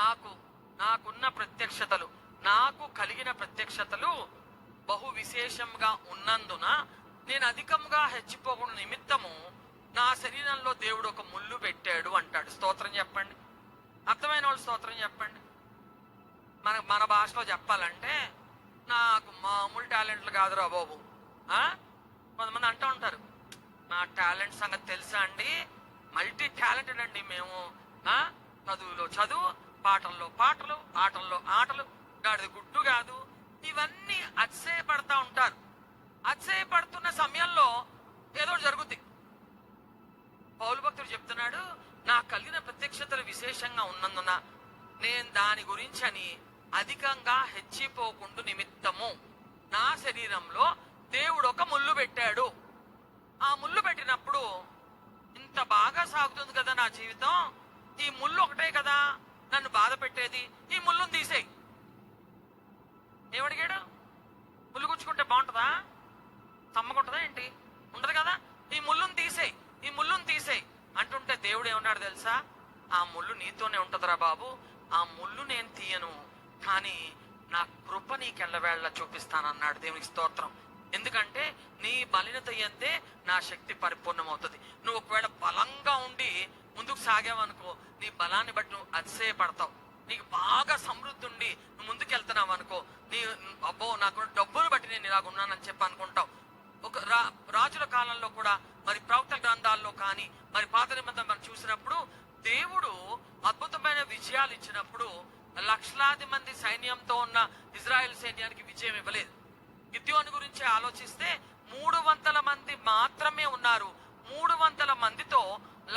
నాకు నాకున్న ప్రత్యక్షతలు నాకు కలిగిన ప్రత్యక్షతలు బహు విశేషంగా ఉన్నందున నేను అధికంగా హెచ్చిపోకుండా నిమిత్తము నా శరీరంలో దేవుడు ఒక ముళ్ళు పెట్టాడు అంటాడు. స్తోత్రం చెప్పండి. అర్థమైన వాళ్ళు స్తోత్రం చెప్పండి. మన మన భాషలో చెప్పాలంటే నాకు మామూలు టాలెంట్లు కాదురా బాబు. కొంతమంది అంటూ ఉంటారు. నా టాలెంట్ సంగతి తెలుసా అండి? మల్టీ టాలెంటెడ్ అండి మేము. చదువులో చదువు పాటల్లో పాటలు ఆటల్లో ఆటలు గాడిది గుడ్డు కాదు ఇవన్నీ అతిశయపడతా ఉంటారు. అతిశయపడుతున్న సమయంలో ఏదో ఒకటి జరుగుద్ది. పౌలు భక్తుడు చెప్తున్నాడు నాకు కలిగిన ప్రత్యక్షతలు విశేషంగా ఉన్నందున నేను దాని గురించి అని అధికంగా హెచ్చిపోకుండా నిమిత్తము. నా శరీరంలో దేవుడు ఒక ముళ్ళు పెట్టాడు. ఆ ముళ్ళు పెట్టినప్పుడు ఇంత బాగా సాగుతుంది కదా నా జీవితం? ఈ ముళ్ళు ఒకటే కదా? పెట్టేది ఈ ముళ్ళును తీసేయి. ఏమడిగాడు? ముళ్ళు గుచ్చుకుంటే బాగుంటుందా? తమ్మకుంటుందా ఏంటి? ఉండదు కదా? ఈ ముళ్ళును తీసేయి. ఈ ముళ్ళును తీసేయి. అంటుంటే దేవుడు ఏమన్నాడు తెలుసా? ఆ ముళ్ళు నీతోనే ఉంటదిరా బాబు. ఆ ముళ్ళు నేను తీయను. కానీ నా కృప నీకెళ్ళవేళ్ళ చూపిస్తానన్నాడు దేవునికి స్తోత్రం. ఎందుకంటే నీ బలినత ఎంతే నా శక్తి పరిపూర్ణమవుతుంది. నువ్వు ఒకవేళ బలంగా ఉండి ముందుకు సాగావనుకో నీ బలాన్ని బట్టి నువ్వు అతిశయపడతావు. నీకు బాగా సమృద్ధి ఉండి నువ్వు ముందుకెళ్తున్నావు అనుకో నీ అబ్బో నాకు డబ్బును బట్టి నేను ఇలాగ ఉన్నానని చెప్పి అనుకుంటావు. ఒక రా రాజుల కాలంలో కూడా మరి ప్రవక్త గ్రంథాల్లో కానీ మరి పాత నిబంధన మనం చూసినప్పుడు దేవుడు అద్భుతమైన విజయాలు ఇచ్చినప్పుడు లక్షలాది మంది సైన్యంతో ఉన్న ఇజ్రాయెల్ సైన్యానికి విజయం ఇవ్వలేదు. గిద్యోని గురించి ఆలోచిస్తే మూడు వందల మంది మాత్రమే ఉన్నారు. మూడు వందల మందితో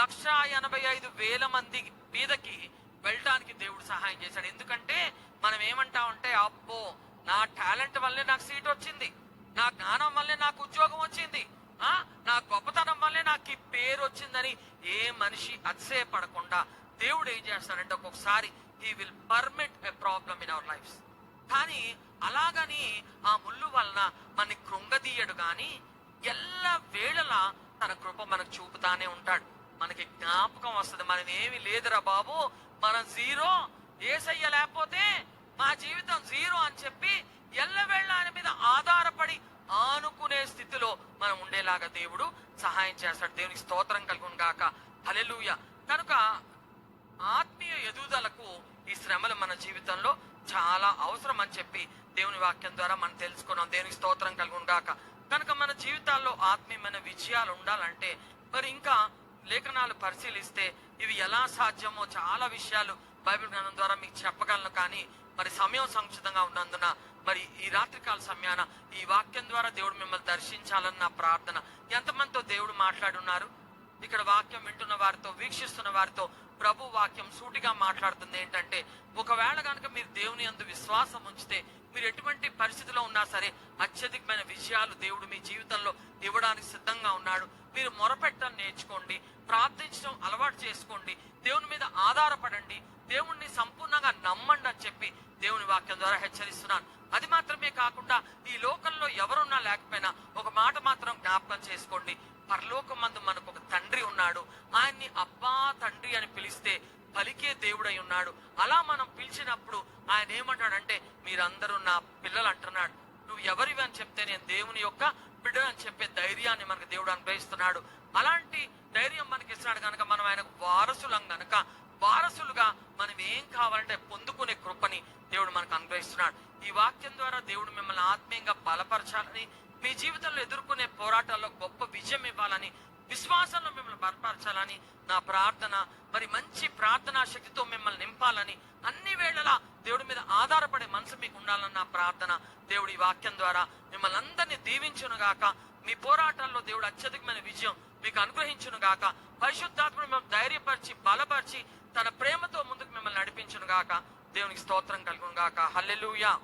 లక్ష ఎనభై ఐదు వేల మంది మీదకి వెళ్ళడానికి దేవుడు సహాయం చేశాడు. ఎందుకంటే మనం ఏమంటామంటే అబ్బో నా టాలెంట్ వల్లే నాకు సీట్ వచ్చింది. నా జ్ఞానం వల్లే నాకు ఉద్యోగం వచ్చింది. ఆ నా గొప్పతనం వల్లే నాకు ఈ పేరు వచ్చిందని ఏ మనిషి అతిశయపడకుండా దేవుడు ఏం చేస్తాడంటే ఒక్కొక్కసారి he will permit a problem in our life కానీ అలాగని ఆ ముళ్ళు వలన మన కృంగదీయడు గాని ఎల్ల వేళలా తన కృప మనకు చూపుతానే ఉంటాడు. మనకి జ్ఞాపకం వస్తుంది. మనం ఏమి లేదురా బాబు మనం జీరో ఏసయ్య లేకపోతే మా జీవితం జీరో అని చెప్పి ఎల్లవేళ ఆయన మీద ఆధారపడి ఆనుకునే స్థితిలో మనం ఉండేలాగా దేవుడు సహాయం చేస్తాడు. దేవునికి స్తోత్రం కలుగును గాక. హల్లెలూయ. కనుక ఆత్మీయ ఎదుగుదలకు ఈ శ్రమలు మన జీవితంలో చాలా అవసరం అని చెప్పి దేవుని వాక్యం ద్వారా మనం తెలుసుకున్నాం. దేవునికి స్తోత్రం కలుగును గాక. కనుక మన జీవితాల్లో ఆత్మీయమైన విజయాలు ఉండాలంటే మరి ఇంకా లేఖనాలు పరిశీలిస్తే ఇవి ఎలా సాధ్యమో చాలా విషయాలు బైబిల్ జ్ఞానం ద్వారా మీకు చెప్పగలను. కానీ మరి సమయం సంక్షితంగా ఉన్నందున మరి ఈ రాత్రికాల సమయాన ఈ వాక్యం ద్వారా దేవుడు మిమ్మల్ని దర్శించాలన్న నా ప్రార్థన. ఎంతమందితో దేవుడు మాట్లాడున్నారు? ఇక్కడ వాక్యం వింటున్న వారితో వీక్షిస్తున్న వారితో ప్రభు వాక్యం సూటిగా మాట్లాడుతుంది. ఏంటంటే ఒకవేళ కనుక మీరు దేవుని అందు విశ్వాసం ఉంచితే మీరు ఎటువంటి పరిస్థితిలో ఉన్నా సరే అత్యధికమైన విజయాలు దేవుడు మీ జీవితంలో ఇవ్వడానికి సిద్ధంగా ఉన్నాడు. మీరు మొరపెట్టడం నేర్చుకోండి ప్రార్థించడం అలవాటు చేసుకోండి దేవుని మీద ఆధారపడండి దేవుణ్ణి సంపూర్ణంగా నమ్మండి అని చెప్పి దేవుని వాక్యం ద్వారా హెచ్చరిస్తున్నాను. అది మాత్రమే కాకుండా ఈ లోకంలో ఎవరున్నా లేకపోయినా ఒక మాట మాత్రం జ్ఞాపకం చేసుకోండి. పరలోకం మందు మనకు ఒక తండ్రి ఉన్నాడు. ఆయన్ని అబ్బా తండ్రి అని పిలిస్తే పలికే దేవుడై ఉన్నాడు. అలా మనం పిలిచినప్పుడు ఆయన ఏమంటాడంటే మీరందరూ నా పిల్లలు అంటున్నాడు. నువ్వు ఎవరివి అని చెప్తే నేను దేవుని యొక్క బిడ్డ అని చెప్పే ధైర్యాన్ని మనకు దేవుడు అనుగ్రహిస్తున్నాడు. అలాంటి ధైర్యం మనకి ఇస్తున్నాడు కనుక మనం ఆయనకు వారసులం గనక వారసులుగా మనం ఏం కావాలంటే పొందుకునే కృపని దేవుడు మనకు అనుగ్రహిస్తున్నాడు. ఈ వాక్యం ద్వారా దేవుడు మిమ్మల్ని ఆత్మీయంగా బలపరచాలని మీ జీవితంలో ఎదుర్కొనే పోరాటాల్లో గొప్ప విజయం ఇవ్వాలని విశ్వాసంలో మిమ్మల్ని బలపరచాలని నా ప్రార్థన మరి మంచి ప్రార్థనా శక్తితో మిమ్మల్ని నింపాలని అన్ని వేళలా దేవుడి మీద ఆధారపడే మనసు మీకు ఉండాలని నా ప్రార్థన. దేవుడి ఈ వాక్యం ద్వారా మిమ్మల్ని అందరినీ దీవించును గాక. మీ పోరాటాల్లో దేవుడు అత్యధికమైన విజయం మీకు అనుగ్రహించును గాక. పరిశుద్ధాత్మను మేము ధైర్యపరిచి బలపరిచి తన ప్రేమతో ముందుకు మిమ్మల్ని నడిపించును గాక. దేవునికి స్తోత్రం కలుగును గాక. హల్లెలూయా.